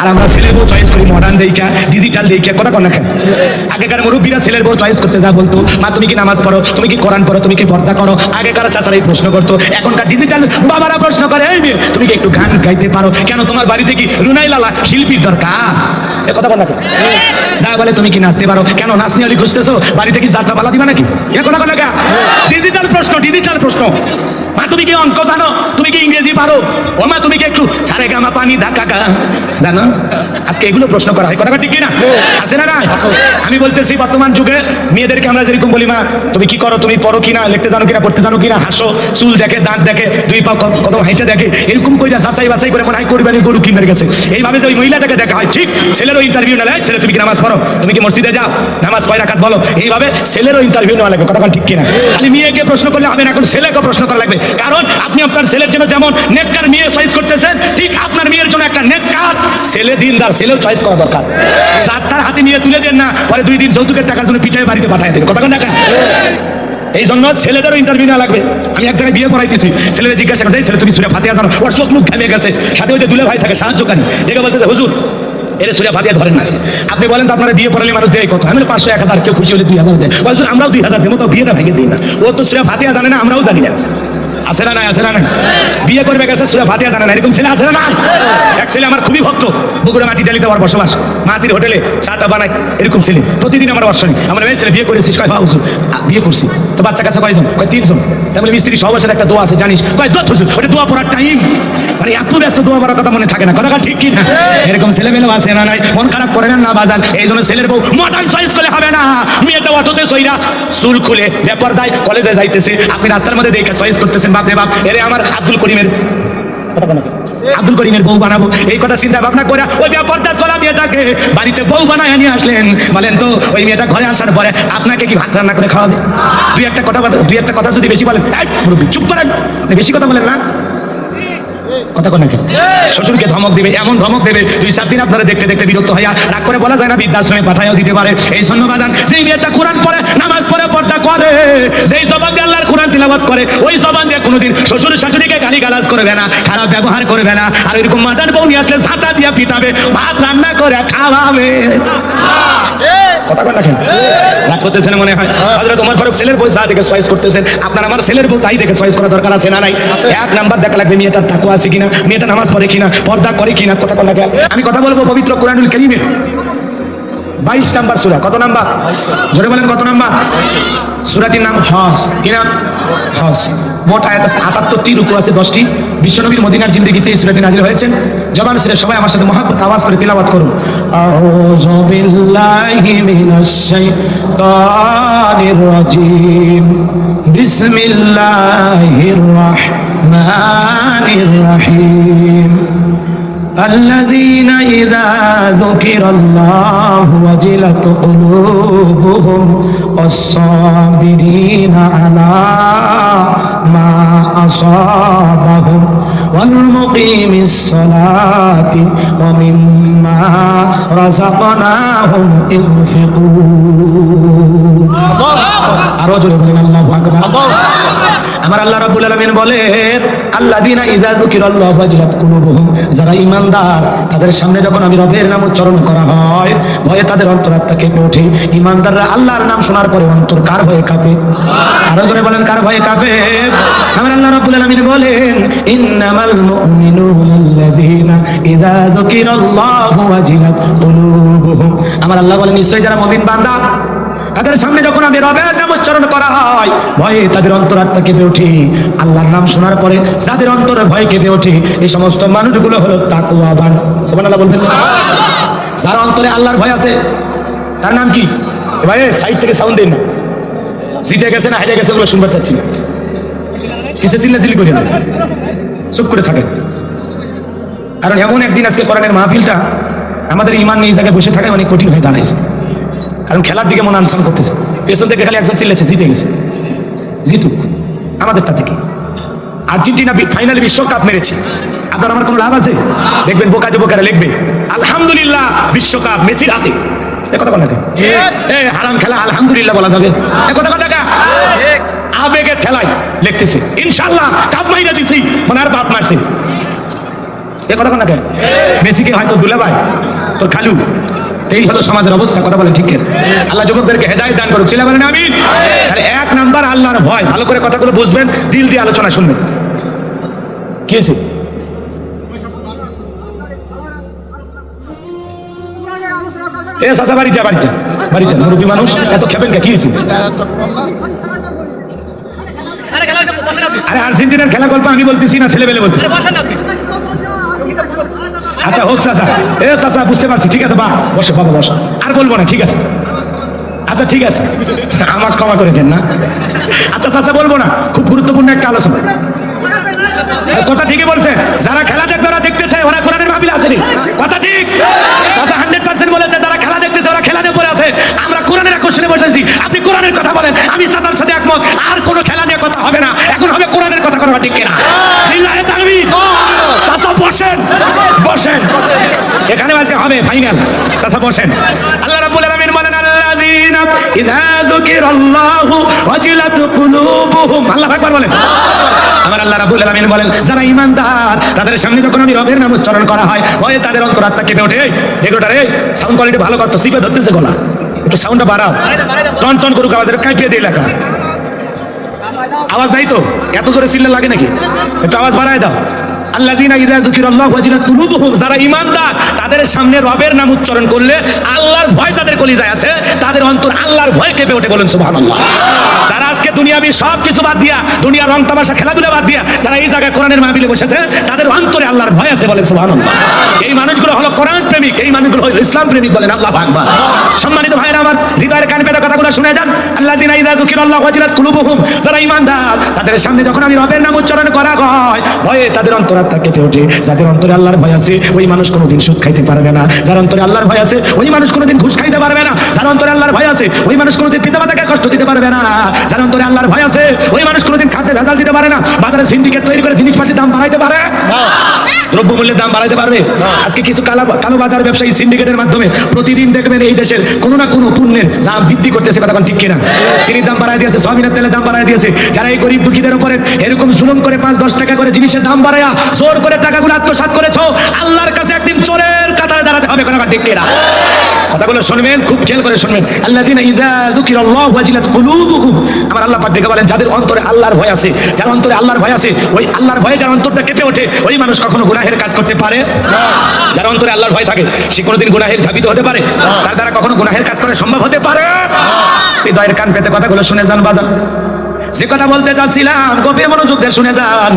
আর আমরা ছেলের বউ চয়েস করি মডার্ন দেখা ডিজিটাল দেখা কথা কন কেন? আগেকার মুরব্বীরা ছেলের বউ চয়েস করতে যা বলতো, মা, তুমি কি নামাজ পড়ো? তুমি কি কোরআন পড়ো? তুমি কি পর্দা করো? আগেকার চাচারা এই প্রশ্ন করতো, এখনকার ডিজিটাল বাবারা প্রশ্ন করে, এই মেয়ে, তুমি কি একটু গান গাইতে পারো? কেন তোমার বাড়িতে কি রুনাই লালা শিল্পীর দরকার? এ কথা বল? যা বলে তুমি কি নাচতে পারো? কেন নাচনি আলি খুঁজতেছো? বাড়িতে কি যাত্রা পালা দিবা নাকি? এ কথা বল? ডিজিটাল প্রশ্ন ডিজিটাল প্রশ্ন। মা তুমি কি অঙ্ক জানো? তুমি কি ইংরেজি পারো? ও মা তুমি কি একটু সারে গামা পানি ধাক্কা গা জানো? আজকে এগুলো প্রশ্ন করা হয়। কথা ঠিক কি না আছে না না আমি বলতেছি বর্তমান যুগে মেয়েদেরকে আমরা যেরকম বলি মা তুমি কি করো তুমি পড়ো কিনা লিখতে জানো কিনা পড়তে জানো কিনা হাসো চুল দেখে দাঁত দেখে দুই পা কত হাইটা দেখে এরকম কইরা যাচাই বাছাই করে মনে হয় কোরবানি গরু কিনার গেছে এইভাবে যে ওই মহিলাটাকে দেখা হয় ঠিক ছেলেরও ইন্টারভিউ নেয় ছেলে তুমি কি নামাজ পড়ো? তুমি কি মসজিদে যাও? নামাজ কয় রাখাত বলো? এইভাবে ছেলেরও ইন্টারভিউ নেওয়া লাগবে কথা ঠিক কিনা? খালি মেয়েকে প্রশ্ন করলে হবে না এখন ছেলেকে প্রশ্ন করা লাগবে। কারণ আপনি আপনার ছেলের জন্য যেমন নেককার মেয়ে চয়েস করতেছেন, ঠিক আপনার মেয়ের জন্য একটা নেককার ছেলে দিনদার ছেলেও চয়েস করা দরকার। সাত তার হাতে নিয়ে তুলে দেন না, পরে দুই দিন যৌতুকের টাকার জন্য পিঠায় বাড়িতে পাঠিয়ে দেবে কথা টাকা এই জন্য ছেলেদেরও ইন্টারভিউ নেওয়া লাগবে। আমি এক জায়গায় বিয়ে করাইতেছি ছেলেদের জিজ্ঞাসা করছে ছেলে, তুমি সুরে ফাতিয়া জানো? ওর চোখ মুখ ঘামে গেছে। সাথে ওই যে দুলে ভাই থাকে, সাহায্যকারী, দেখে বলতেছে, হুজুর, এর সুরে ফাতিয়া ধরেন না আপনি বলেন তো আপনারা বিয়ে পড়ালে মানুষ দেয় কত? আমি পাঁচশো, এক হাজার, কেউ খুশি হলে দুই হাজার দেয়। বলছেন আমরাও দুই হাজার দেবো তো বিয়েটা ভেঙে দিই না। ও তো সুরে ফাতিয়া জানে না, আমরাও জানি না। আছে না নাই, আছে না নাই? বিয়ে করবে গেছে, সুরে ফাতিয়া না, এরকম ছেলে আছে না এক ছেলে আমার খুবই ভক্ত মাটি বসবাস। হোটেলে চাটা বানায়, এরকম ছেলে। প্রতিদিন আমার আমার মেয়ে ছেলে বিয়ে করেছিস, কয় বিয়ে করছি। তো বাচ্চা কাছে কয়জন? কয়, তিনজন। তাহলে মিস্ত্রি সহবাসের একটা দোয়া আছে, জানিস? কয়, দোয়া ওটা দোয়া পড়ার টাইম মানে এত ব্যস্ত দোয়া পড়ার কথা মনে থাকে না কথা ঠিক কি না এরকম ছেলে আছে না নাই? মন খারাপ করে না না বাজান? এই জন্য ছেলের বউ মডার্ন চয়েস করলে হবে না। মেয়েটা অটোতে সইরা চুল খুলে ব্যাপার দায় কলেজে যাইতেছে। আপনি রাস্তার মধ্যে দেখে চয়েস করতেছেন বাপরে বাপ এরে আমার আব্দুল করিমের আব্দুল করিমের বউ বানাবো। এই কথা চিন্তা ভাবনা করে ওই ব্যাপারটা চলা মেয়েটাকে বাড়িতে বউ বানায় নিয়ে আসলেন। বলেন তো, ওই মেয়েটা ঘরে আসার পরে আপনাকে কি ভাত রান্না করে খাওয়াবে? দুই একটা কথা দুই একটা কথা যদি বেশি বলেন চুপ করেন। বেশি কথা বলেন না। কথা কোন শ্বশুরকে ধমক দেবে এমন ধমক দেবে দুই চার দিন আপনারা দেখতে দেখতে বিরক্ত হইয়া রাগ করে বলা যায় না বৃদ্ধাশ্রমে পাঠাইও দিতে পারে। এই জন্য বাজান যেই মেয়েটা কোরআন পড়ে নামাজ পড়ে পর্দা করে যেই জবান দিয়ে আল্লাহর কোরআন তিলাবাত করে ওই জবান দিয়ে কোনোদিন শ্বশুর শাশুড়িকে গালি গালাজ করবে না খারাপ ব্যবহার করবে না আর ওইরকম মাদার বউ নিয়ে আসলে ঝাঁটা দিয়া পিটাবে ভাত রান্না করে খাওয়াবে। কথা রাখেন রাগ করতেছেন মনে হয়? হযরত ওমর ফারুক ছেলের বউ যা দেখে চয়েস করতেছেন আপনার আমার ছেলের বউ তাই দেখে চয়েস করা দরকার আছে না নাই? এক নাম্বার দেখা লাগবে মেয়েটার তাকওয়া আছে। কিনা, মেয়েটা নামাজ পড়ে কিনা, পর্দা করে কিনা, কথা কথা আমি কথা বলব পবিত্র কোরআনুল কেরিমের। বাইশ নাম্বার সুরা, কত নাম্বার? জোরে বলেন কত নাম্বার? সুরাটির নাম হস কি নাম? হস মোট আয়াত আছে আটাত্তরটি, রুকু আছে দশটি। বিশ্বনবীর মদিনার জিন্দগিতে এই সুরাটি নাজিল হয়েছেন জবান সিরে সবাই আমার সাথে মহাব্বত, আওয়াজ করে তিলাবাত করুন। আউযু বিল্লাহি মিনাশ শাইতানির রাজিম। বিসমিল্লাহির রাহমানির রহিম। الذين إذا ذكر الله وجلت قلوبهم والصابرين على ما أصابهم والمقيم الصلاة ومما رزقناهم ينفقون আরো জোরে বলেন আল্লাহু আকবার আমার আল্লাহ রাব্বুল আলামিন বলেন আল্লাযীনা ইযা যুকিরাল্লাহু ওয়াজিলাত কুলুবুহুম যারা ঈমানদার তাদের সামনে যখন আমি রবের নাম উচ্চারণ করা হয় ভয়ে তাদের অন্তরাত্মা কেঁপে ওঠে ঈমানদাররা আল্লাহর নাম শোনার পরে অন্তর কার ভয়ে কাঁপে আরো জোরে বলেন কার ভয়ে কাঁপে আমার আল্লাহ রাব্বুল আলামিন বলেন ইন্নামাল মুমিনুনা আল্লাযীনা ইযা যুকিরাল্লাহু ওয়াজিলাত কুলুবুহুম আমার আল্লাহ বলেন, নিশ্চয়ই যারা মুমিন বান্দা, তাদের সামনে যখন আমি রবের নাম উচ্চারণ করা হয়, ভয়ে তাদের অন্তরাত্মা কেঁপে ওঠে। আল্লাহর নাম শোনার পরে যাদের অন্তরে ভয় কেঁপে ওঠে, এই সমস্ত মানুষগুলো হলো তাকুয়াবান সুবহানাল্লাহ বলবেন। যার অন্তরে আল্লাহর ভয় আছে, তার নাম কি? ভাই সাইড থেকে সাউন্ড দেন না। জিতে গেছে না হেরে গেছে ওগুলো শুনবার চাচ্ছি কিসে চিল্লাচিল্লি করে না চুপ করে থাকেন কারণ এমন একদিন আজকে কোরআনের মাহফিলটা আমাদের ইমান নিয়ে জায়গায় বসে থাকায় অনেক কঠিন হয়ে দাঁড়াইছে। কারণ খেলার দিকে মন আনসান করতেছে। পেছন থেকে খালি একজন চিল্লেছে জিতে গেছে। জিতুক। আমাদেরটা থেকে। আর্জেন্টিনা ফাইনালে বিশ্বকাপ মেরেছে। আপনার আমার কোনো লাভ আছে? দেখবেন বোকা যে বোকারা লিখবে, আলহামদুলিল্লাহ বিশ্বকাপ, মেসির হাতে। কথা হারাম খেলা আলহামদুলিল্লাহ বলা যাবে। কথা আবেগের ঠেলায় লিখতেছে। ইনশাল্লাহ কাপ মাইরা দিছি। মানে আর বাপ মারছে। এ কথা কোন কেন মেসিকে হয়তো দুলে ভাই তোর খালু। এই হলো সমাজের অবস্থা কথা বলেন ঠিক আল্লাহ যুবকদেরকে হেদায়ত দান করুক। ছেলে বলেন আমি আর এক নাম্বার আল্লাহর ভয়। ভালো করে কথাগুলো বুঝবেন দিল দিয়ে আলোচনা শুনবেন। কি হয়েছে? আর্জেন্টিনার খেলা গল্প আমি বলতেছি না, ছেলেবেলে আচ্ছা হোক এ বুঝতে পারছি, ঠিক আছে, বা বাবা আর বলব না, ঠিক আছে। আচ্ছা ঠিক আছে। আমার ক্ষমা করে দেন না। আচ্ছা চাচা, বলব না, খুব গুরুত্বপূর্ণ একটা আলোচনা। কথা ঠিকই বলছে, যারা খেলা দেখবে ওরা দেখতেছে ওরা কোরআনের মাহফিলে আসেনি। কথা ঠিক? চাচা হান্ড্রেড পার্সেন্ট বলেছে। নিয়ে পড়ে আছে, আমরা কোরআনের আকর্ষণে বসেছি আপনি কোরআনের কথা বলেন, আমি চাচার সাথে একমত, আর কোনো খেলা নিয়ে কথা হবে না। এখন হবে কোরআনের কথা কথা ঠিক কিনা? বসেন। বসেন। এখানে আজকে হবে ফাইনাল। চাচা, বসেন। আল্লাহ রাব্বুল আলামিন বলেন, আল্লাযীনা ইযা যুকিরাল্লাহু ওয়াজিলাত কুলুবুহুম। আল্লাহু আকবার বলেন। আমার আল্লাহ রাবুল আলমিন বলেন, যারা ইমানদার তাদের সামনে যখন আমি রবের নাম উচ্চারণ করা হয়, ভয়ে তাদের অন্তরাত্মা কেঁপে ওঠে। এগোটা রে সাউন্ড কোয়ালিটি ভালো করতো, সিপে ধরতেছে গলা। একটু সাউন্ডটা বাড়াও। টন টন করুক আওয়াজের, কাঁপিয়ে দিয়ে লেখা। আওয়াজ নাই তো? এত জোরে চিল্লা লাগে নাকি? একটু আওয়াজ বাড়ায় দাও। ওয়াজিলাত কুলুবুহুম, যারা তাদের সামনে রবের নাম উচ্চারণ করলে আল্লাহর ভয় যাদের আছে, তাদের অন্তর আল্লাহর ভয় কেঁপে ওঠে বলেন যারা আজকে দুনিয়াবি সব কিছু বাদ দিয়া রং তামাশা খেলাধুলা বাদ দিয়া, যারা এই জায়গায় কোরআনের বসেছে, তাদের অন্তরে আল্লাহর ভয় আছে বলেন এই মানুষগুলো হলো কোরআন প্রেমিক, এই মানুষগুলো হলো ইসলাম প্রেমিক বলেন আল্লাহ আকবার সম্মানিত ভাইরা আমার হৃদয়ের কান পেতে কথাগুলো শুনে যান। আল্লাযীনা ইযা যুকিরাল্লাহু ওয়াজিলাত কুলুবুহুম, যারা ঈমানদার, তাদের সামনে যখন আমি রবের নাম উচ্চারণ করা হয়, ভয়ে তাদের অন্তরাত্মা কেঁপে ওঠে। যাদের অন্তরে আল্লাহর ভয় আছে ওই মানুষ কোনোদিন সুদ খাইতে পারবে না। যার অন্তরে আল্লাহর ভয় আছে ওই মানুষ কোনোদিন ঘুষ খাইতে পারবে না। যার অন্তরে আল্লাহর ভয় আছে ওই মানুষ কোনোদিন পিতামাতাকে কষ্ট দিতে পারবে না। যার অন্তরে আল্লাহর ভয় আছে ওই মানুষ কোনোদিন খাদ্যে ভেজাল দিতে পারে না। বাজারে সিন্ডিকেট তৈরি করে জিনিসপাতির দাম বাড়াইতে পারে? দ্রব্যমূল্যের দাম বাড়াইতে পারবে? আজকে কিছু কালো কালো বাজার ব্যবসায়ী সিন্ডিকেটের মাধ্যমে প্রতিদিন দেখবেন এই দেশের কোনো না কোনো পণ্যের দাম বৃদ্ধি করতেছে কথা ঠিক কিনা? চিনির দাম বাড়ায় দিয়েছে সয়াবিনের তেলের দাম বাড়ায় দিয়েছে। যারা এই গরিব দুঃখীদের উপরে এরকম জুলুম করে পাঁচ দশ টাকা করে জিনিসের দাম বাড়ায়া জোর করে টাকাগুলো আত্মসাৎ করেছ? আল্লাহর কাছে একদিন চোরের কাতারে দাঁড়াতে হবে, কোনো ঠিক কিনা? কথাগুলো শুনবেন, খুব খেয়াল করে শুনবেন। আল্লাযীনা ইযা যুকিরাল্লাহু ওয়াজিলাত কুলুবুহুম আমার আল্লাহ পাক ডেকে বলেন, যাদের অন্তরে আল্লাহর ভয় আছে, যার অন্তরে আল্লাহর ভয় আছে, ওই আল্লাহর ভয়ে যার অন্তরটা কেঁপে ওঠে, ওই মানুষ কখনো গুনাহের কাজ করতে পারে যার অন্তরে আল্লাহর ভয় থাকে, সে কোনোদিন গুনাহের ধাবিত হতে পারে, তার দ্বারা কখনো গুনাহের কাজ করা সম্ভব হতে পারে। হৃদয়ের কান পেতে কথাগুলো শুনে যান, বাজান। যে কথা বলতে চাচ্ছিলাম, গভীর মনোযোগ দিয়ে শুনে যান।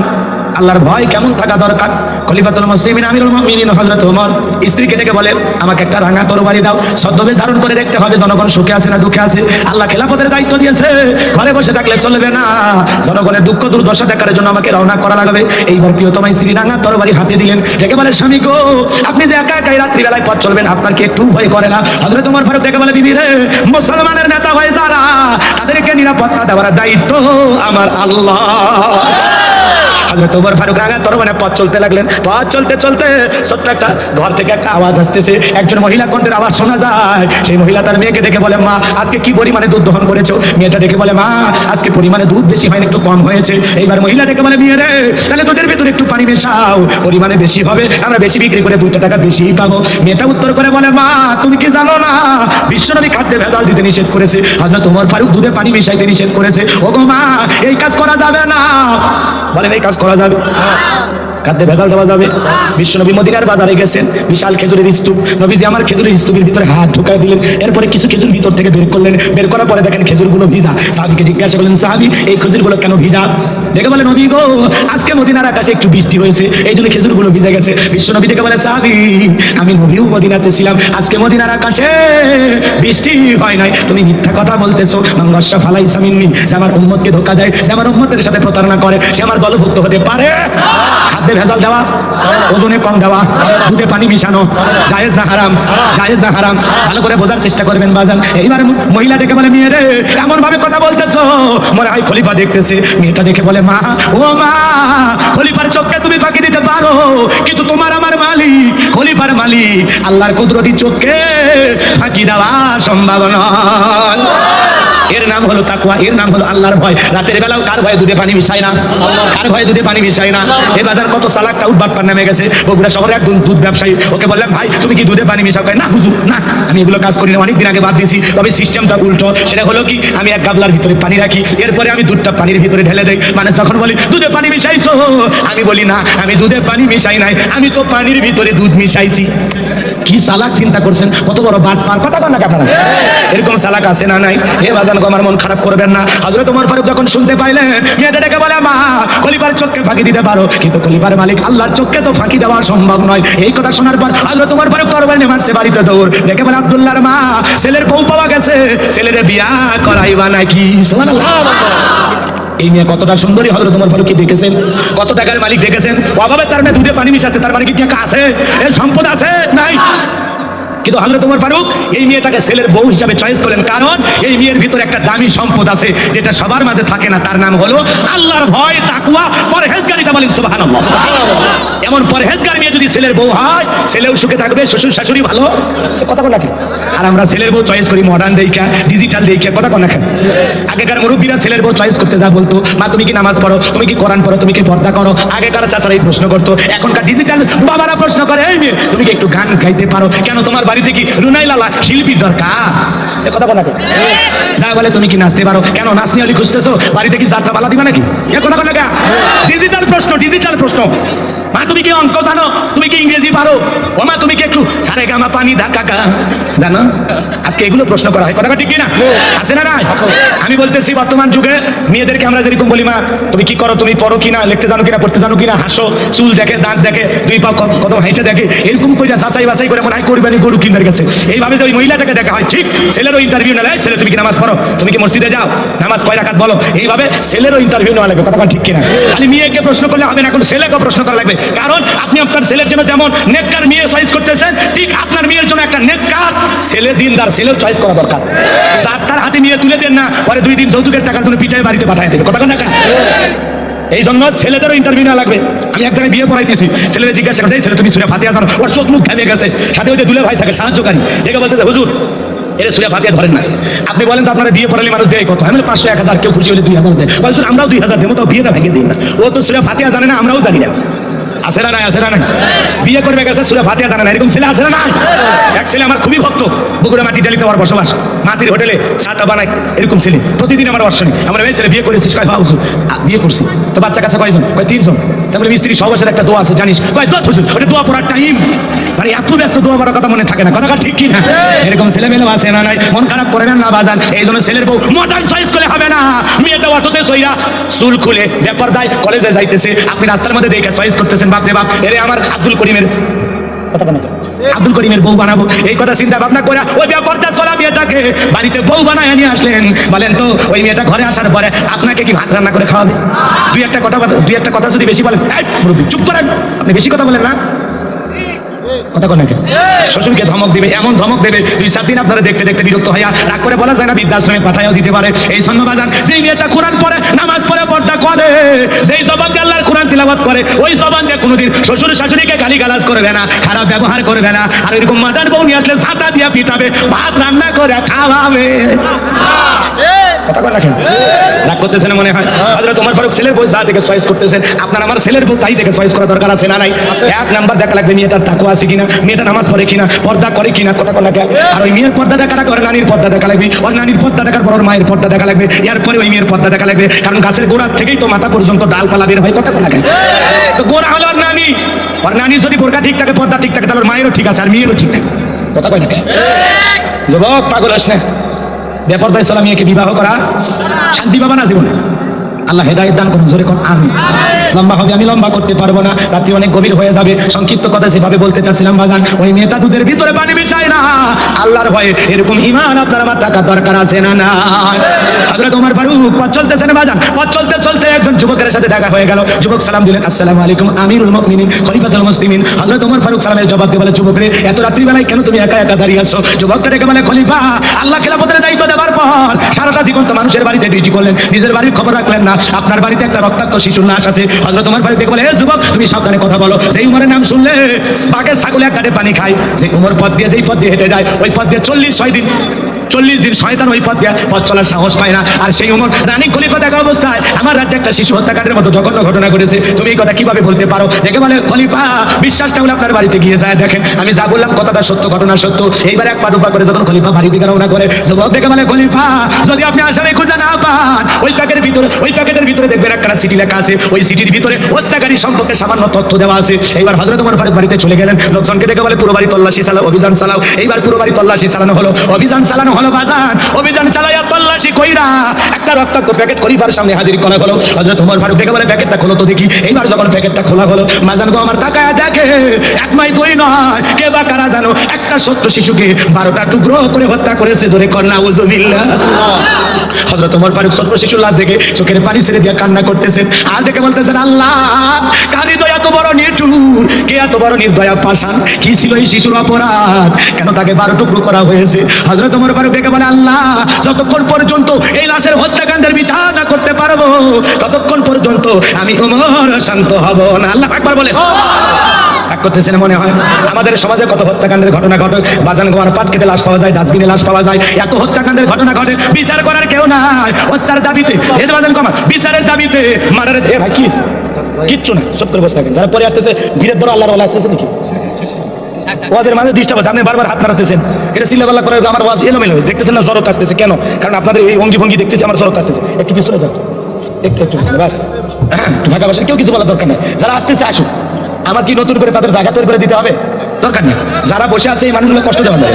আল্লাহর ভয় কেমন থাকা দরকার? খলিফাতুল মুসলিমিন, আমিরুল মুমিনিন, হযরত ওমর স্ত্রীকে ডেকে বলে, আমাকে একটা রাঙা তরবারি দাও। ছদ্মবেশ ধারণ করে দেখতে হবে জনগণ সুখে আছে না দুঃখে আছে। আল্লাহ খেলাফতের দায়িত্ব দিয়েছে। ঘরে বসে থাকলে চলবে না। জনগণের দুঃখ দুর্দশা দেখার জন্য আমাকে রওনা করা লাগবে। এইবার প্রিয়তমা স্ত্রী রাঙা তরবারি হাতে দিলেন। ডেকে বলে, স্বামী গো, আপনি যে একা একাই রাত্রি বেলায় পথ চলবেন, আপনার কি একটু ভয় করে না? হযরত ওমর ফারুক ডেকে বলে, বিবি রে, মুসলমানের নেতা হয়ে যারা, তাদেরকে নিরাপত্তা দেওয়ার দায়িত্ব আমার আল্লাহ। হযরত ওমর ফারুক রাঙা তরবারে পথ চলতে লাগলেন। পথ চলতে চলতে ছোট্ট একটা ঘর থেকে একটা আওয়াজ আসতেছে। একজন মহিলা কণ্ঠের আওয়াজ শোনা যায়। সেই মহিলা তার মেয়েকে ডেকে বলে, মা, আজকে কি পরিমাণে দুধ দহন করেছ? মেয়েটা ডেকে বলে, মা, আজকে পরিমাণে দুধ বেশি হয়নি একটু কম হয়েছে। এইবার মহিলা ডেকে বলে মেয়ে রে তাহলে দুধের ভেতরে একটু পানি মেশাও। পরিমাণে বেশি হবে, আমরা বেশি বিক্রি করে দুইটা টাকা বেশি পাবো। মেয়েটা উত্তর করে বলে, মা, তুমি কি জানো না? বিশ্বনবী খাদ্যে ভেজাল দিতে নিষেধ করেছে। হযরত ওমর ফারুক দুধে পানি মিশাইতে নিষেধ করেছে। ওগো মা, এই কাজ করা যাবে না। বলেন এই কাজ করা যাবে? খাদ্যে ভেজাল দেওয়া যাবে? বিশ্বনবী মদিনার বাজারে গেছেন, বিশাল খেজুরের স্তূপ। নবীজি আমার খেজুরের স্তূপের ভিতরে হাত ঢুকাই দিলেন। এরপরে কিছু খেজুর ভিতর থেকে বের করলেন। বের করার পরে দেখেন খেজুরগুলো ভিজা। সাহাবিকে জিজ্ঞাসা করলেন, সাহাবি, এই খেজুরগুলো কেন ভিজা? দেখে বলে নবী গো, আজকে মদিনার আকাশে একটু বৃষ্টি হয়েছে। এই জন্য খেজুরগুলো ভিজে গেছে। বিশ্বনবী দেখে বলে সাহাবি, আমি নবীও মদিনাতে ছিলাম। আজকে মদিনার আকাশে বৃষ্টি হয় নাই। তুমি মিথ্যা কথা বলতেছো। মাঙ্গাসা ফালাই সামিননি। সে আমার উম্মতকে ধোকা দেয় সে আমার উম্মতের সাথে প্রতারণা করে, সে আমার গলভুক্ত হতে পারে? খাদ্যে ভেজাল দেওয়া, ওজনে কম দেওয়া, দুধে পানি মিশানো, জায়েজ না হারাম, জায়েজ না হারাম, ভালো করে বোঝার চেষ্টা করবেন বাজান। এইবার মহিলা ডেকে বলে, মেয়ে রে এমন ভাবে কথা বলতেছো? মনে হয় খলিফা দেখতেছে। মেয়েটা দেখে বলে, মা, ও মা, খলিফার চোখকে তুমি ফাঁকি দিতে পারো, কিন্তু তোমার আমার মালিক, খলিফার মালিক, আল্লাহর কুদরতি চোখকে ফাঁকি দেওয়া সম্ভব নয় এর নাম হলো তাকুয়া এর নাম হলো আল্লাহর ভয়। রাতের বেলাও কার ভয়ে দুধে পানি মিশায় না? কার ভয়ে দুধে পানি মিশায় না? এ বাজার কত সালাকটা উদ্বাট পার নামে গেছে। বগুড়া শহরে এক দুধ ব্যবসায়ী। ওকে বললাম, ভাই, তুমি কি দুধে পানি মিশাও? না, হুজুর, না। আমি এগুলো কাজ করি না। অনেক দিন আগে বাদ দিয়েছি। তবে সিস্টেমটা উল্টো। সেটা হলো কি, আমি এক গাবলার ভিতরে পানি রাখি। এরপরে আমি দুধটা পানির ভিতরে ঢেলে দেই। মানে যখন বলি, দুধে পানি মিশাইছো? আমি বলি, না, আমি দুধে পানি মিশাই নাই। আমি তো পানির ভিতরে দুধ মিশাইছি। কি সালাক চিন্তা করছেন? কত বড় বাট পার কথা কন না আপনারা? এরকম সালাক আছে না নাই? হে বাজান গো, আমার মন খারাপ করবেন না। হযরত তোমার ফারুক যখন শুনতে পাইলেন মেয়েটা ডেকে বলে মা খলিফার চোখকে ফাঁকি দিতে পারো। কিন্তু খলিফার মালিক আল্লাহর চোখকে তো ফাঁকি দেওয়া সম্ভব নয়। এই কথা শোনার পর হযরত তোমার ফারুক তরবারি নিয়ে মারছে বাড়িতে দৌড়। ডেকে বলে আব্দুল্লাহর মা ছেলের বউ পাওয়া গেছে। ছেলের বিয়া করাইবা নাকি? সুবহানাল্লাহ এই মেয়ে কতটা সুন্দরী হজরত তোমার ফারুক কি দেখেছেন? কত টাকার মালিক দেখেছেন? অভাবে তার মেয়ে দুধে পানি মিশাচ্ছে তার মানে কি টাকা আছে? এর সম্পদ আছে? নাই। কিন্তু হজরত তোমার ফারুক, এই মেয়েটাকে ছেলের বউ হিসাবে চয়েস করলেন। কারণ এই মেয়ের ভিতরে একটা দামি সম্পদ আছে, যেটা সবার মাঝে থাকে না। তার নাম হলো আল্লাহর ভয় তাকুয়া পরহেজগারিতা বলেন সুবহানাল্লাহ। এমন পরহেজগার মেয়ে যদি ছেলের বউ হয়, ছেলেও সুখে থাকবে, শ্বশুর শাশুড়ি ভালো? কথা কোন নাকি আর আমরা ছেলের বউ চয়েস করি মডার্ন দেইকা ডিজিটাল দেইকা কথা কোন নাকি আগেকার মুরব্বীরা ছেলের বউ চয়েস করতে যা বলতো, মা, তুমি কি নামাজ পড়ো? তুমি কি কোরআন পড়ো? তুমি কি পর্দা করো? আগেকার চাচারা এই প্রশ্ন করতো। এখনকার ডিজিটাল বাবারা প্রশ্ন করে, এই মেয়ে, তুমি কি একটু গান গাইতে পারো? কেন তোমার বাড়িতে কি রুনাই লালা শিল্পীর দরকার? কথা নাকি যা বলে তুমি কি নাচতে পারো? কেন খুঁজতেছো? বাড়িতে কি যাত্রা বালা দিবা নাকি? এ কথা নাকি ডিজিটাল প্রশ্ন ডিজিটাল প্রশ্ন। মা, তুমি কি অঙ্ক জানো? তুমি কি ইংরেজি পারো? ও মা, তুমি কি একটু সারে গামা পানি ধাক্কা কা জানো? আজকে এগুলো প্রশ্ন করা হয়। ঠিক না? আছে না নাই? আমি বলতেছি, বর্তমান যুগে মেয়েদেরকে আমরা যেরকম বলি, মা, তুমি কি করো, তুমি পড়ো কিনা, লিখতে জানো কিনা, পড়তে জানো কিনা, হাসো, চুল দেখে, দাঁত দেখে, দুই পা কত হাইটে দেখে, এরকম কইরা যাচাই বাছাই করে মনে হয় গরু গেছে। এইভাবে যে ওই মহিলাটাকে দেখা হয়, ঠিক? ছেলেরও ইন্টারভিউ নেয় ছেলে, তুমি কি নামাজ পড়ো? তুমি কি মসজিদে যাও? নামাজ কয় রাখাত বলো? এইভাবে ছেলেরও ইন্টারভিউ নেওয়া লাগবে কথা ঠিক কিনা? খালি মেয়েকে প্রশ্ন করলে হবে না, এখন ছেলেকেও প্রশ্ন করা লাগবে। কারণ আপনি আপনার ছেলের জন্য যেমন নেককার মেয়ে চয়েস করতেছেন, ঠিক আপনার মেয়ের জন্য একটা নেককার ছেলে দিনদার ছেলেও চয়েস করা দরকার। যার তার হাতে মেয়ে তুলে দেন না, পরে দুই দিন যৌতুকের টাকার জন্য পিঠায় বাড়িতে পাঠায় দেবে। কথা না এই জন্য ছেলেদেরও ইন্টারভিউ নেওয়া লাগবে। আমি এক জায়গায় বিয়ে পড়াইতেছি ছেলেদের জিজ্ঞাসা করছে ছেলে, তুমি সুরে ফাতে জানো? ওর চোখ মুখ ঘেমে গেছে। সাথে ওই দুলে ভাই থাকে, সাহায্যকারী। ডেকে বলতেছে, হুজুর এর সুরে ফাতিয়া ধরেন না। আপনি বলেন তো আপনারা বিয়ে পড়ালে মানুষ দেয় কত? আমি পাঁচশো এক হাজার কেউ খুশি হলে দুই হাজার দেয়। বলে, "হুজুর, আমরাও দুই হাজার দেবো তো বিয়েটা ভেঙে দিই না। ও তো সুরে ফাতিয়া জানে না আমরাও জানি না। আছে না আছে না বিয়ে করবে গেছে সুরে ফাতিয়া জানে না। এরকম ছেলে আছে না এক ছেলে আমার খুবই ভক্ত। বগুড়া মাটি ডালিতে আমার বসবাস। মাটির হোটেলে চাটা বানাই এরকম ছেলে। প্রতিদিন আমার বর্ষণী। আমার এই ছেলে বিয়ে করেছিস কয় বিয়ে করছি। তো বাচ্চা কাছে কয়জন? কয় তিনজন। তারপরে মিস্ত্রি সহবাসের একটা দোয়া আছে জানিস? কয় দোয়া হুজুর ওটা দোয়া পড়ার টাইম মানে এত ব্যস্ত দোয়া করার কথা মনে থাকে না। কথা ঠিক কি না? এরকম ছেলে মেলে আছে না নাই মন খারাপ করে না না বাজান। এই জন্য ছেলের বউ মডার্ন চয়েস করে হবে না। মেয়েটা অটোতে সইরা চুল খুলে ব্যাপার দায় কলেজে যাইতেছে। আপনি রাস্তার মধ্যে দেখে চয়েস করতেছেন বাপ রে বাপ। এরে আমার আব্দুল করিমের কথা বলো আব্দুল করিমের বউ বানাবো, এই কথা চিন্তা ভাবনা করে ওই ব্যাপারটা চলা মেয়েটাকে বাড়িতে বউ বানায় নিয়ে আসলেন। বলেন তো, ওই মেয়েটা ঘরে আসার পরে আপনাকে কি ভাত রান্না করে খাওয়াবে? দুই একটা কথা দুই একটা কথা যদি বেশি বলেন চুপ করেন। আপনি বেশি কথা বলেন না। কথা কোন শ্বশুরকে ধমক দিবে, এমন ধমক দেবে, দুই চার দিন আপনারা দেখতে দেখতে বিরক্ত হইয়া রাগ করে বলা যায় না, বৃদ্ধাশ্রমে পাঠাইও দিতে পারে। এই সন্ন্যবাজান সেই মেয়েটা কোরআন পরে নামাজ পড়ে, পর্দা করে সেই জবান দিয়ে আল্লাহর কোরআন তিলাবাত করে, ওই জবান দিয়ে কোনোদিন শ্বশুর শাশুড়িকে গালি গালাজ করবে না, খারাপ ব্যবহার করবে না, আর এরকম মাদার বউ নিয়ে আসলে ঝাঁটা দিয়া পিটাবে, ভাত রান্না করে খাওয়াবে। কথা বল রাখেন রাগ করতেছেন মনে হয়? হযরত ওমর ফারুক ছেলের বউ যা দেখে চয়েস করতেছেন আপনার আমার ছেলের বউ তাই দেখে চয়েস করা দরকার আছে না নাই? এক নাম্বার দেখা লাগবে মেয়েটার তাকুয়া আছে কিনা মেয়েটা নামাজ পড়ে কিনা পর্দা করে কিনা কথা কোন? লাগে আর ওই মেয়ের পর্দা দেখা লাগবে নানির পর্দা দেখা লাগবে ওর নানির পর্দা দেখার পর ওর মায়ের পর্দা দেখা লাগবে এরপরে ওই মেয়ের পর্দা দেখা লাগবে কারণ গাছের গোড়ার থেকেই তো মাথা পর্যন্ত ডালপালা বের হয় কথা কোন? লাগে তো গোড়া হলো ওর নানি। ওর নানির যদি বোরকা ঠিক থাকে পর্দা ঠিক থাকে তাহলে মায়েরও ঠিক আছে আর মেয়েরও ঠিক থাকে কথা কয় না কে? যুবক পাগল হোস না। বেপরদায় মেয়েকে বিবাহ করা শান্তি পাবা না জীবনে। আল্লাহ হেদায়ত দান করুন, জোরে কোন আমি লম্বা হবে, আমি লম্বা করতে পারব না। রাত্রি অনেক গভীর হয়ে যাবে। সংক্ষিপ্ত কথা যেভাবে বলতে চাচ্ছিলাম, বাজান, ওই মেয়েটা দুধের ভিতরে পানি মিশায় না। আল্লাহর ভয়ে এরকম ইমান আপনার আমার টাকা দরকার আছে না না? হযরত ওমর ফারুক, পথ চলতেছে না, বাজান? পথ চলতে চলতে একজন যুবকের সাথে দেখা হয়ে গেল। যুবক সালাম দিলেন, আসসালামু আলাইকুম, আমিরুল মুমিনিন, খলিফাতুল মুসলিমিন। হযরত ওমর ফারুক সালামের জবাব দিয়ে বলে যুবক রে এত রাত্রি বেলায় কেন তুমি একা একা দাঁড়িয়ে আছো? যুবকটা ডেকে বলে, খলিফা, আল্লাহ খেলাফতের দায়িত্ব দেওয়ার পর সারাটা জীবন তো মানুষের বাড়িতে ডিউটি করলেন। নিজের বাড়ির খবর রাখলেন না। আপনার বাড়িতে একটা রক্তাক্ত শিশুর লাশ আছে। হযরত ওমর ফারুক বলে যুবক, তুমি সাবধানে কথা বলো। সেই উমরের নাম শুনলে বাঘের ছাগলে কাটে পানি খায়। সেই উমর পথ দিয়ে, যেই পথ দিয়ে হেঁটে যায়, ওই পথ দিয়ে চল্লিশ ছয় দিন চল্লিশ দিন শয়তান ওই পথ দিয়ে পথ চলার সাহস পায় না। আর সেই উমর, রানী খলিফা দেখা অবস্থায় আমার রাজ্যে একটা শিশু হত্যাকাণ্ডের মতো জঘন্য ঘটনা ঘটেছে। তুমি এই কথা কীভাবে বলতে পারো? দেখে বলে, খলিফা, বিশ্বাসটা হলে আপনার বাড়িতে গিয়ে যায়, দেখেন। আমি যা বললাম কথাটা সত্য, ঘটনা সত্য। এইবার এক পা দুপা করে যখন খলিফা বাড়ি দিকে রওনা করে, যুবক দেখে বলে, খলিফা, যদি আপনি আসামে খুঁজে না পান, ওই প্যাকেটের ভিতরে, ওই প্যাকেটের ভিতরে দেখবেন একটা সিটি লেখা আছে। ওই সিটির ভিতরে হত্যাকারী সম্পর্কে সামান্য তথ্য দেওয়া আছে। এইবার হজরত ওমর ফারুক বাড়িতে চলে গেলেন। লোকজনকে দেখে বলে, পুরো বাড়ি তল্লাশি চালাও, অভিযান চালাও। এইবার পুরো বাড়ি তল্লাশি চালানো হলো। অভিযান চালানো হলো বাজার। অভিযান চালাইয়া তল্লাশি কইরা একটা রক্তাক্ত প্যাকেট সামনে হাজির করা হলো। হজরত ওমর ফারুক বলে, প্যাকেটটা খোলো তো দেখি। এইবার যখন প্যাকেটটা খোলা হলো, মাজান গো আমার দেখে, এক মাই দুই নয়, কে বা কারা জানো, একটা ছোট্ট শিশুকে বারোটা টুকরো করে হত্যা করেছে, জোরে হজরত ওমর ফারুক ছোট্ট শিশুর লাশ দেখে চোখের পানি ছেড়ে দিয়ে কান্না করতেছেন। আর দেখে বলতেছেন, আল্লাহ কারি দয়া এত বড় নিঠুর, কে এত বড় নির্দয়া পাশান কি ছিল এই শিশুর অপরাধ? কেন তাকে বারো টুকরো করা হয়েছে? হজরত ওমর ফারুক ডেকে বলে আল্লাহ যতক্ষণ পর্যন্ত এই লাশের হত্যাকাণ্ডের বিচার না করতে পারব ততক্ষণ পর্যন্ত আমি ওমর শান্ত হব না। আল্লাহ একবার বলে। এক করতেছেন মনে হয় আমাদের সমাজে কত হত্যাকাণ্ডের ঘটনা ঘটে বাজান গোয়ার পাট খেতে লাশ পাওয়া যায় ডাস্টবিনে লাশ পাওয়া যায় এত হত্যাকাণ্ডের ঘটনা ঘটে বিচার করার কেউ নাই। হত্যার দাবিতে যে বাজান কমা বিচারের দাবিতে মারার এ ভাই কি কিচ্ছু না সব করে বসে থাকেন। যারা পরে আসতেছে বিরাট বড় আল্লাহর ওয়ালা আসতেছে নাকি? ওয়াজের মাঝে ডিস্টার্ব আছে আপনি বারবার হাত নাড়াতেছেন। এটা সিলেবাল্লা করে আমার ওয়াজ এলোমেলো। দেখতেছেন না জরক আসতেছে। কেন? কারণ আপনাদের এই অঙ্গি ভঙ্গি দেখতেছি, আমার জরক আসতেছে। একটু পিছনে যান। একটু একটু পিছনে, বাস। ফাঁকা বসে কেউ কিছু বলার দরকার নেই। যারা আসতেছে আসুক আমার কি নতুন করে তাদের জায়গা তৈরি করে দিতে হবে? দরকার নেই। যারা বসে আছে, এই মানুষগুলো কষ্ট দেওয়া যায়।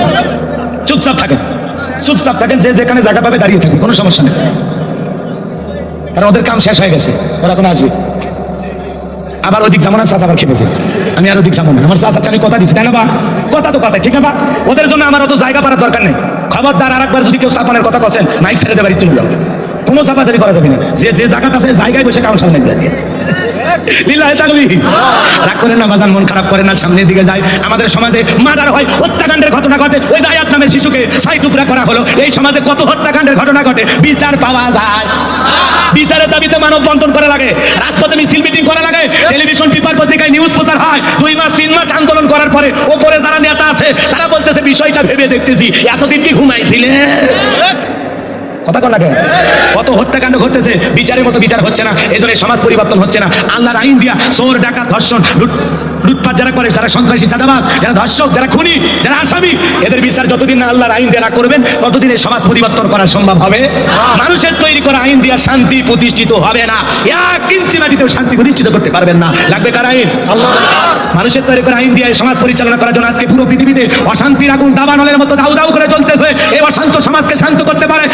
চুপচাপ থাকেন। চুপচাপ থাকেন, যে যেখানে জায়গা পাবে দাঁড়িয়ে থাকবে কোনো সমস্যা নেই। কারণ ওদের কাম শেষ হয়ে গেছে। ওরা এখন আসবে। আবার ওদিক যাব না চাচা আবার খেপেছে। আমি আর ওদিক যাব আমার চাচা আমি কথা দিচ্ছি তাই না বা? কথা তো কথা ঠিক না বা? ওদের জন্য আমার অত জায়গা পাওয়ার দরকার নেই। খবরদার আর একবার যদি কেউ চাপানের কথা বলছেন মাইক ছেড়ে দেবার তুলে যাও কোনো চাপাচাপি করা যাবে না। যে যে জায়গাতে আছে, জায়গায় বসে কাম সামনে দেখবে। রাগ করেন না, বাজান, মন খারাপ করেন না, সামনের দিকে যায়। আমাদের সমাজে মার্ডার হয়, হত্যাকাণ্ডের ঘটনা ঘটে। ওই জায়াত নামের শিশুকে ছয় টুকরা করা হলো। এই সমাজে কত হত্যাকাণ্ডের ঘটনা ঘটে? বিচার পাওয়া যায়। বিচারের দাবিতে মানব বন্টন করা লাগে, রাজপথে মিছিল মিটিং করা লাগে, টেলিভিশন পেপার পত্রিকায় নিউজ প্রচার হয়, দুই মাস, তিন মাস আন্দোলন করার পরে ওপরে যারা নেতা আছে, তারা বলতেছে, বিষয়টা ভেবে দেখতেছি, এতদিন কি ঘুমাইছিলে? কত হত্যাকাণ্ড ঘটতেছে, বিচারের মতো বিচার হচ্ছে না সমাজ পরিবর্তন হচ্ছে না। আল্লাহর আইন দিয়া চোর, ডাকাত, ধর্ষণ লুটপাট যারা করে সন্ত্রাসী যারা ধর্ষক, যারা খুনি, যারা আসামি, এদের বিচার যতদিন না আল্লাহর আইন না করবেন, ততদিন এই সমাজ পরিবর্তন করা সম্ভব হবে। মানুষের তৈরি করা আইন শান্তি প্রতিষ্ঠিত হবে না। এক মাটিতেও শান্তি প্রতিষ্ঠিত করতে পারবেন না। লাগবে কার আইন? মানুষের তৈরি করা আইন দিয়ে সমাজ পরিচালনা করার জন্য আজকে পুরো পৃথিবীতে অশান্তির আগুন দাবানলের মতো দাউ দাউ করে চলতেছে এই অশান্ত সমাজকে শান্ত করতে পারে।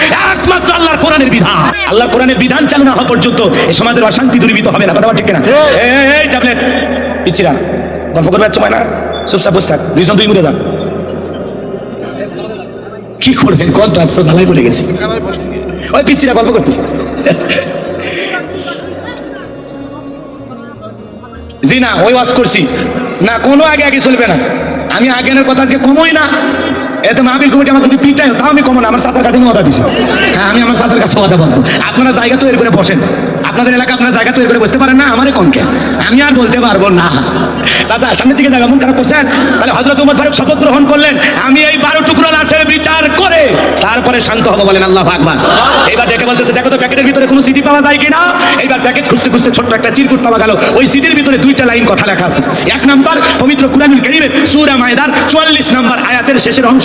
একমাত্র আল্লাহর কোরআনের বিধান। আল্লাহর কোরআনের বিধান চালু না হওয়া পর্যন্ত এই সমাজের অশান্তি দূরীভূত হবে না কথা ঠিক কিনা? এই ট্যাবলেট ইচ্ছিরা গল্প করবে সময় না। চুপচাপ বসে থাক। দুইজন দুই মুড়ে যান কি করবেন? কত রাস্ত ঢালাই বলে গেছি। ওই পিচ্ছিরা গল্প করতেছে। জি না ওই ওয়াজ করছি। না কোনো আগে আগে চলবে না। আমি আগেনের কথা আজকে কমই না। এতে মাহবিল কমিটি আমার যদি পিটাই তাও আমি কমো না আমার কাছে দিছি। হ্যাঁ আমি আমার কাছে আপনারা জায়গা তৈরি করে বসেন। আপনাদের এলাকা আপনারা জায়গা তৈরি করে বসতে পারেন না, আমারে কম কেন? আমি আর বলতে পারব না। চাচা, সামনের দিকে খারাপ করছেন? তাহলে হজরত উমর ফারুক শপথ গ্রহণ করলেন। আমি এই বারো টুকরো লাশের বিচার করে তারপরে শান্ত হব বলেন আল্লাহ এইবার ডেকে বলতেছে, দেখো তো, প্যাকেটের ভিতরে কোনো সিটি পাওয়া যায় কিনা? এইবার প্যাকেট খুঁজতে খুঁজতে ছোট্ট একটা চিরকুট পাওয়া গেল। ওই সিটির ভিতরে দুইটা লাইন কথা লেখা আছে। এক নাম্বার, পবিত্র কুরআনুল মায়দার 44 নাম্বার আয়াতের শেষের অংশ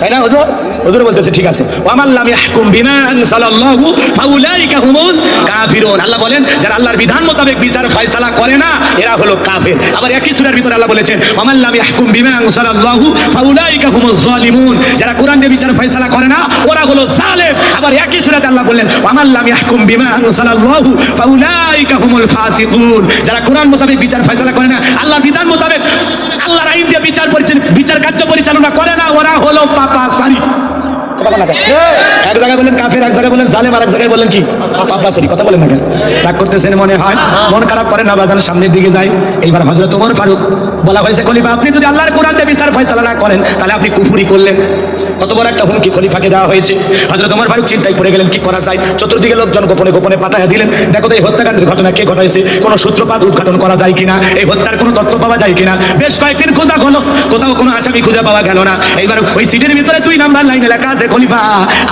তাই না, হুজুর? হুজুর বলতেছে, ঠিক আছে। ওয়ামান লাম ইয়াহকুম বিমা আনসালাল্লাহু ফাউলাইকা হুমুল কাফিরুন। আল্লাহ বলেন, যারা আল্লাহর বিধান মোতাবেক বিচার ফয়সালা করে না, এরা হলো কাফের। আবার একই সূরার ভিতরে আল্লাহ বলেছেন, ওয়ামান লাম ইয়াহকুম বিমা আনসালাল্লাহু ফাউলাইকা হুমুল জালিমুন যারা কোরআন দিয়ে বিচার ফয়সালা করে না, ওরা হলো জালেম। আবার একই সূরাতে আল্লাহ বললেন, ওয়ামান লাম ইয়াহকুম বিমা আনসালাল্লাহু ফাউলাইকা হুমুল ফাসিকুন। যারা কোরআন মোতাবেক বিচার ফয়সালা করে না, আল্লাহর বিধান মোতাবেক আল্লাহর আইন দিয়ে বিচার বিচার কার্য পরিচালনা করে না ওরা হলো পাপা সারি আপনি যদি আল্লাহর বিচার না করেন, তাহলে আপনি কুফরি করলেন। কত বড় একটা হুমকি খলিফাকে দেওয়া হয়েছে। ফারুক চিন্তায় পড়ে গেলেন, কি করা যায়? চতুর্দিকে লোকজন গোপনে গোপনে পাঠায় দিলেন। দেখো এই হত্যাকাণ্ডের ঘটনা কে ঘটাইছে? কোনো সূত্রপাত উদ্ঘাটন করা যায় কিনা? এই হত্যার কোনো তথ্য পাওয়া যায় কিনা? বেশ কয়েকদিন খোঁজা হলো। কোথাও কোনো আসামি খুঁজে পাওয়া গেল না। এইবার ওই সিটের ভিতরে দুই নাম্বার লাইনে লেখা আছে খলিফা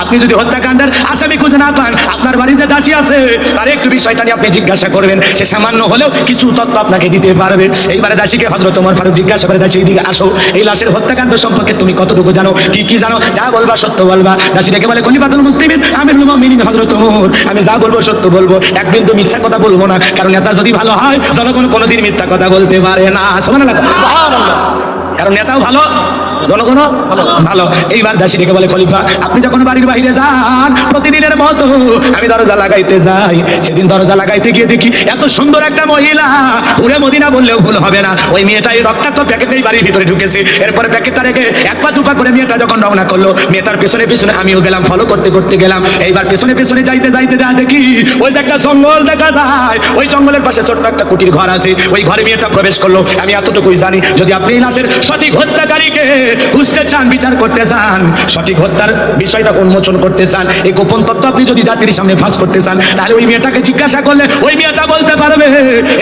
আপনি যদি হত্যাকাণ্ডের আসামি খুঁজে না পান, আপনার বাড়ি যে দাসী আছে, তার একটু বিষয়টা নিয়ে আপনি জিজ্ঞাসা করবেন। সে সামান্য হলেও কিছু তথ্য আপনাকে দিতে পারবে। এইবারে দাসীকে হজরত ওমর ফারুক জিজ্ঞাসা করে, দাসী, এদিকে আসো। এই লাশের হত্যাকাণ্ড সম্পর্কে তুমি কতটুকু জানো? কি কি জানো? যা বলবা সত্য বলবা। দাসী ডেকে বলে, খলিফাতুল মুসলিমিন আমিরুল মুমিনিন, হযরত ওমর। আমি যা বলব সত্য বলব। এক বিন্দু মিথ্যা কথা বলব না। কারণ নেতা যদি ভালো হয়, জনগণ কোনোদিন মিথ্যা কথা বলতে পারে না। সুবহানাল্লাহ। কারণ নেতাও ভালো জনগণও ভালো এইবার দাসী ডেকে বলে, খলিফা, আপনি যখন বাড়ির বাইরে যান, প্রতিদিনের মতো আমি দরজা লাগাইতে যাই। সেদিন দরজা লাগাইতে গিয়ে দেখি, এত সুন্দর একটা মহিলা। উড়ে মদিনা বললেও ভুল হবে না। ওই রক্তাক্ত প্যাকেটেই বাড়ির ভিতরে ঢুকেছে। এরপরে প্যাকেটটা রেখে এক পা দুপা করে মেয়েটা যখন রওনা করল, মেয়েটার পেছনে পেছনে আমিও গেলাম ফলো করতে করতে গেলাম। এইবার পেছনে পেছনে যাইতে যাইতে যা দেখি, ওই যে একটা জঙ্গল দেখা যায়। ওই জঙ্গলের পাশে ছোট্ট একটা কুটির ঘর আছে। ওই ঘরে মেয়েটা প্রবেশ করল। আমি এতটুকুই জানি, যদি আপনি লাশের সঠিক হত্যাকারীকে খুঁজতে চান বিচার করতে চান সঠিক হত্যার বিষয়টা উন্মোচন করতে চান এই গোপন তথ্য আপনি যদি জাতির সামনে ফাঁস করতে চান তাহলে ওই মেয়েটাকে জিজ্ঞাসা করলে ওই মেয়েটা বলতে পারবে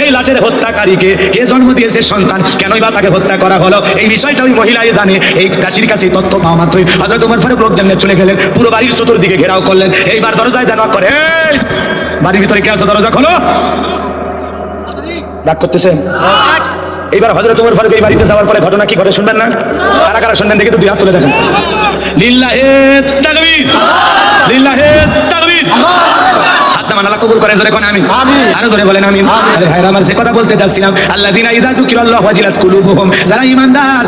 এই লাশের হত্যাকারীকে কে জন্ম দিয়েছে সন্তান কেনই বা তাকে হত্যা করা হলো এই বিষয়টা ওই মহিলাই জানে এই দাসির কাছে এই তথ্য পাওয়া মাত্রই। হযরত ওমর ফারুক লোক জানলে চলে গেলেন পুরো বাড়ির চতুর্দিকে ঘেরাও করলেন এইবার দরজায় জানা করে বাড়ির ভিতরে কে আছে? দরজা খোলো। রাগ করতেছেন এইবার হজরত তোমার ফারুক এই বাড়িতে যাওয়ার পরে ঘটনা কি ঘটে শুনবেন না? কারা কারা শুনবেন দেখে তো দুই হাত তুলে দেখেন। লিল্লাহে তাকবীর। লিল্লাহে তাকবীর। আল্লাহ কবুল করেন জোরে কোন আমিন। আরও জোরে বলেন আমিন। আরে ভাইরা আমার সে কথা বলতে চাচ্ছিলাম ইযা যুকিরাল্লাহু ওয়াজিলাত কুলুবুহুম যারা ঈমানদার